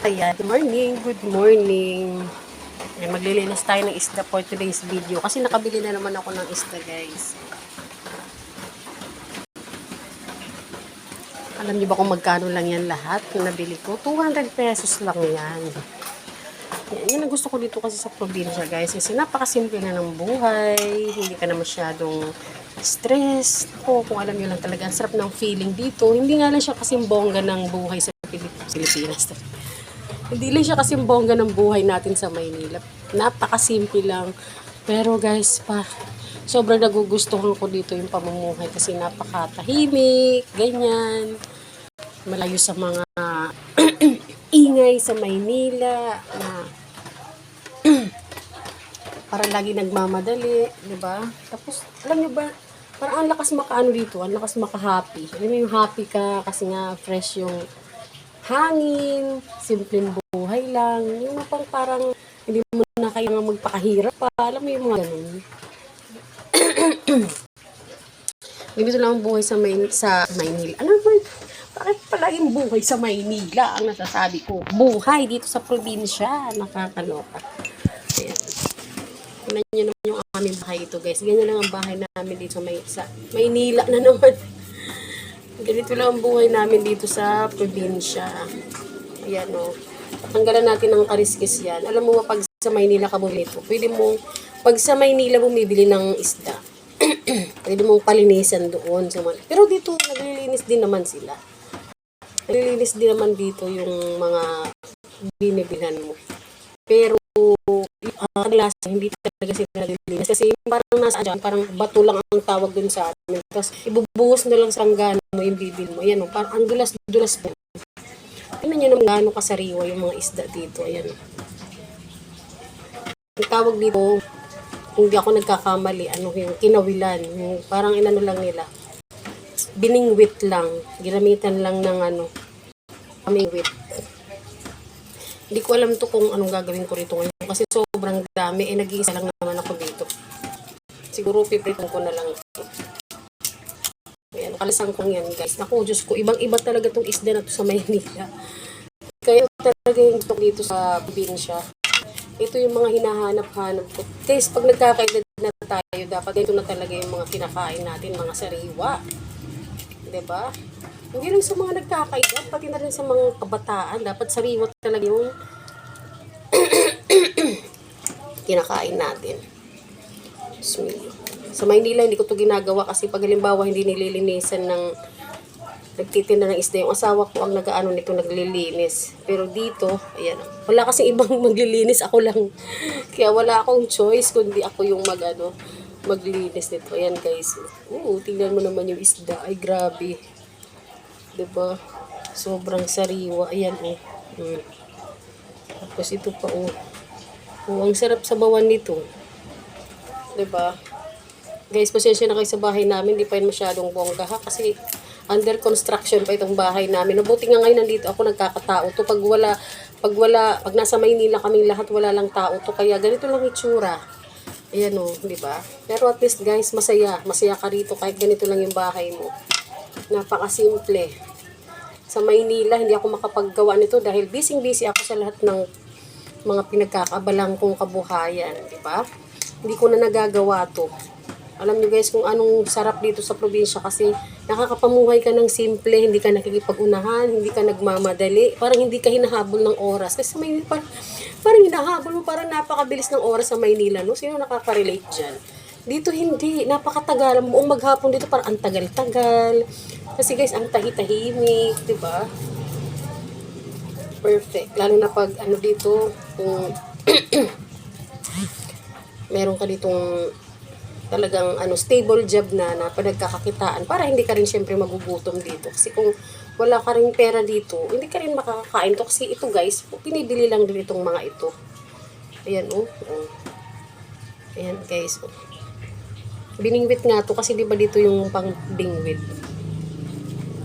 Ayan, good morning, good morning. Ayan, maglilinis tayo ng isda for today's video. Kasi nakabili na naman ako ng isda, guys. Alam niyo ba kung magkano lang yan lahat? Yung nabili ko, 200 pesos lang yan. Yan, yan ang gusto ko dito kasi sa probinsya, guys. Kasi napakasimple na ng buhay. Hindi ka na masyadong stress. O kung alam niyo lang talaga, ang sarap ng feeling dito. Hindi nga lang siya kasing bongga ng buhay sa Pilip- Pilipinas. Hindi lang siya kasing bongga ng buhay natin sa Maynila. Napakasimple lang. Pero guys, pa, sobrang nagugustuhan ko dito yung pamumuhay kasi napakatahimik, ganyan. Malayo sa mga ingay sa Maynila na parang lagi nagmamadali, di ba? Tapos, alam niyo ba, parang ang lakas makaano dito, ang lakas maka-happy. Alam mo yung happy ka kasi nga fresh yung hangin, simpleng buhay lang. Yung pang parang hindi mo na kailangan magpakahirap pa. Alam mo yung mga ganun. Ganito lang ang buhay sa, Mayn sa Maynila. Ano ba? Bakit pala yung buhay sa Maynila ang nasasabi ko? Buhay dito sa probinsya. Nakakaloka. Ayan. Tingnan nyo naman yung aming bahay ito guys. Ganyan lang ang bahay namin dito sa, May sa Maynila na naman. Ganito lang ang buhay namin dito sa probinsya. Ayan o. Tanggalan natin ng kariskis yan. Alam mo pag sa Maynila ka bumili pwede mo, pag sa Maynila bumibili ng isda, pwede mong palinisan doon. Sa Manila. Pero dito, naglilinis din naman sila. Naglilinis din naman dito yung mga binibilhan mo. Pero, uh, kadalasan, hindi talaga sila naglilinis. Kasi parang nasa dyan, parang bato lang ang tawag dun sa amin. Tapos, ibubuhos na lang sa hanggan mo yung bibil mo. Ayan o, parang ang dulas-dulas ba. Tingnan nyo naman gaano kasariwa yung mga isda dito. Ayan o. Ang tawag dito, hindi ako nagkakamali, ano yung kinawilan. Yung parang inano lang nila. Biningwit lang. Ginamitan lang ng ano, kamingwit. Hindi ko alam to kung anong gagawin ko rito ngayon. Kasi sobrang dami. Eh, nag-iisa lang naman ako. Siguro pipritan ko na lang ito. Ayan, kalisang kong yan guys. Naku, Diyos ko, ibang-iba talaga tong isda na to sa Maynila. Kaya talaga yung ko dito sa probinsya. Ito yung mga hinahanap-hanap ko. Guys, pag nagkakaedad na tayo, dapat ito na talaga yung mga kinakain natin, mga sariwa. ba? Hindi lang sa mga nagkakaedad, pati na rin sa mga kabataan, dapat sariwa talaga yung kinakain natin. Bismillah. Sa Maynila, hindi ko to ginagawa kasi pag halimbawa hindi nililinisan ng nagtitinda ng isda. Yung asawa ko ang nagaano nito, naglilinis. Pero dito, ayan, wala kasi ibang maglilinis, ako lang. Kaya wala akong choice kundi ako yung mag, ano, maglinis nito. Ayan guys. Oo, tingnan mo naman yung isda. Ay, grabe. ba Sobrang sariwa. Ayan, oh. Hmm. Tapos ito pa, oh. Oh, ang sarap sa bawan nito. ba Guys, pasensya na kayo sa bahay namin. Hindi pa yun masyadong bongga ha. Kasi under construction pa itong bahay namin. Nabuti nga ngayon nandito ako nagkakatao to. Pag wala, pag wala, pag nasa Maynila kaming lahat, wala lang tao to. Kaya ganito lang itsura. Ayan o, di ba? Pero at least guys, masaya. Masaya ka rito kahit ganito lang yung bahay mo. Napakasimple. Sa Maynila, hindi ako makapaggawa nito dahil busy-busy ako sa lahat ng mga pinagkakabalang kong kabuhayan. Di ba? Hindi ko na nagagawa to. Alam niyo guys kung anong sarap dito sa probinsya kasi nakakapamuhay ka ng simple, hindi ka nakikipag-unahan, hindi ka nagmamadali, parang hindi ka hinahabol ng oras. Kasi sa Maynila, parang, parang hinahabol mo, parang napakabilis ng oras sa Maynila, no? Sino nakaka-relate dyan? Dito hindi, napakatagal. Buong maghapon dito parang ang tagal-tagal. Kasi guys, ang tahi-tahimik, di ba? Perfect. Lalo na pag ano dito, kung meron ka ditong talagang ano stable job na na pinagkakakitaan para hindi ka rin syempre magugutom dito. Kasi kung wala ka rin pera dito hindi ka rin makakakain to. Kasi ito guys pinibili lang din itong mga ito. Ayan oh, oh. ayan guys oh. biningwit nga to kasi di ba dito yung pang bingwit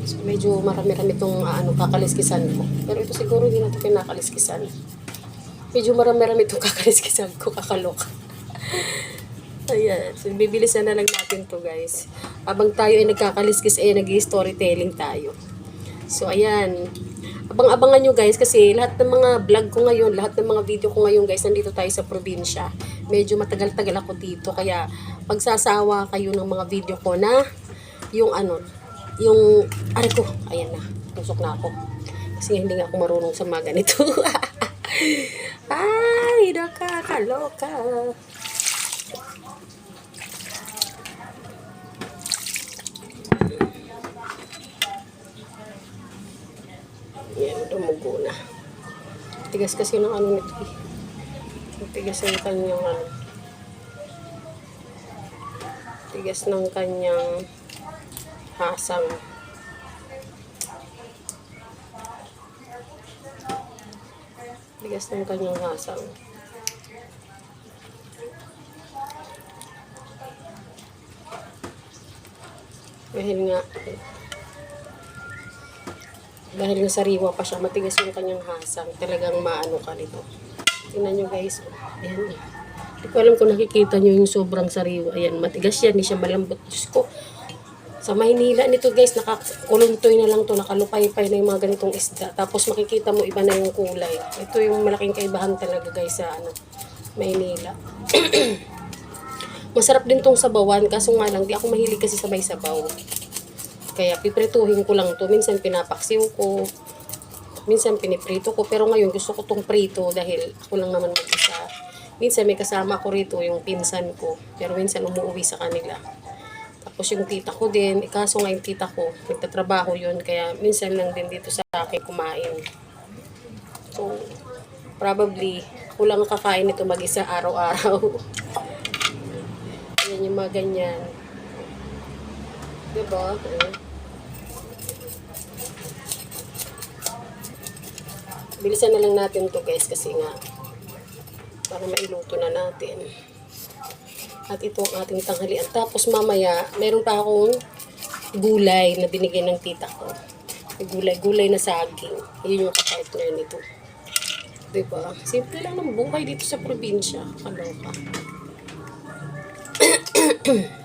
so, medyo marami-rami itong uh, ano, kakaliskisan ko. Pero ito siguro hindi na ito kinakaliskisan. Medyo marami-rami itong kakaliskisan ko kakaloka Ayan. So, bibilisan na lang natin to guys. Habang tayo ay nagkakaliskis, ay nag storytelling tayo. So, ayan. abang-abangan nyo guys kasi lahat ng mga vlog ko ngayon, lahat ng mga video ko ngayon guys, nandito tayo sa probinsya. Medyo matagal-tagal ako dito kaya pagsasawa kayo ng mga video ko na yung ano, yung, aray ko, ayan na, tusok na ako. Kasi hindi nga ako marunong sa mga ganito. Ay, nakakaloka. Yan, dumugo na. Tigas kasi ng ano nito eh. Tigas ng kanyang ano. Tigas ng kanyang hasang. Tigas ng kanyang hasang. Dahil nga, dahil nga sariwa pa siya, matigas yung kanyang hasang. Talagang maano ka nito. Tingnan nyo guys. Ayan eh. Hindi ko alam kung nakikita nyo yung sobrang sariwa. Ayan, matigas yan. Hindi siya malambot. Diyos ko. Sa Maynila nito guys, nakakuluntoy na lang to nakalupay-pay na yung mga ganitong isda. Tapos makikita mo iba na yung kulay. Ito yung malaking kaibahan talaga guys sa ano, Maynila. Masarap din tong sabawan, kaso nga lang, di ako mahilig kasi sabay sabaw. Kaya piprituhin ko lang to. Minsan pinapaksiw ko. Minsan piniprito ko. Pero ngayon gusto ko tong prito dahil ako lang naman mag-isa. Minsan may kasama ko rito yung pinsan ko. Pero minsan umuwi sa kanila. Tapos yung tita ko din. Eh, kaso nga yung tita ko, nagtatrabaho yun. Kaya minsan lang din dito sa akin kumain. So, probably, ako lang kakain nito mag-isa araw-araw. Yan yung mga ganyan. Diba? Eh. Bilisan na lang natin to guys kasi nga para mailuto na natin. At ito ang ating tanghalian. Tapos mamaya, meron pa akong gulay na binigyan ng tita ko. Gulay-gulay na saging. Yun yung kapartner nito. Diba? Simple lang ng buhay dito sa probinsya. Kaloka.